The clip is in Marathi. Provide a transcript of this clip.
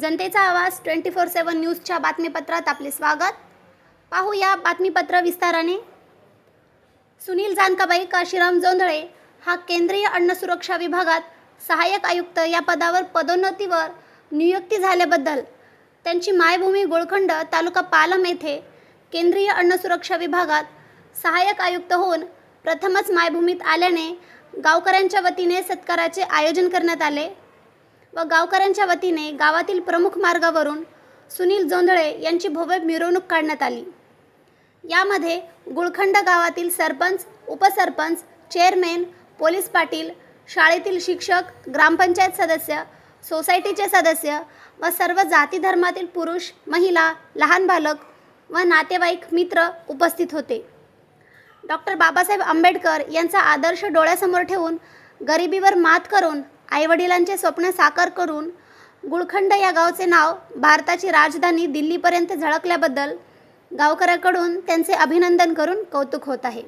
जनतेचा आवाज ट्वेंटी फोर सेवन न्यूजच्या बातमीपत्रात आपले स्वागत. पाहूया बातमीपत्र विस्ताराने. सुनील जानकाबाई काशीराम जोंधळे हा केंद्रीय अन्न सुरक्षा विभागात सहाय्यक आयुक्त या पदावर पदोन्नतीवर नियुक्ती झाल्याबद्दल त्यांची मायभूमी गोळखंड तालुका पालम येथे केंद्रीय अन्न सुरक्षा विभागात सहाय्यक आयुक्त होऊन प्रथमच मायभूमीत आल्याने गावकऱ्यांच्या वतीने सत्काराचे आयोजन करण्यात आले. व गावकऱ्यांच्या वतीने गावातील प्रमुख मार्गावरून सुनील जोंधळे यांची भव्य मिरवणूक काढण्यात आली. यामध्ये गुळखंड गावातील सरपंच उपसरपंच चेअरमॅन पोलीस पाटील शाळेतील शिक्षक ग्रामपंचायत सदस्य सोसायटीचे सदस्य व सर्व जाती धर्मातील पुरुष महिला लहान बालक व नातेवाईक मित्र उपस्थित होते. डॉक्टर बाबासाहेब आंबेडकर यांचा आदर्श डोळ्यासमोर ठेवून गरिबीवर मात करून आईवडिलांचे स्वप्न साकार करून गुळखंड या गावचे नाव भारताची राजधानी दिल्लीपर्यंत झळकल्याबद्दल गावकऱ्याकडून त्यांचे अभिनंदन करून कौतुक होत आहे.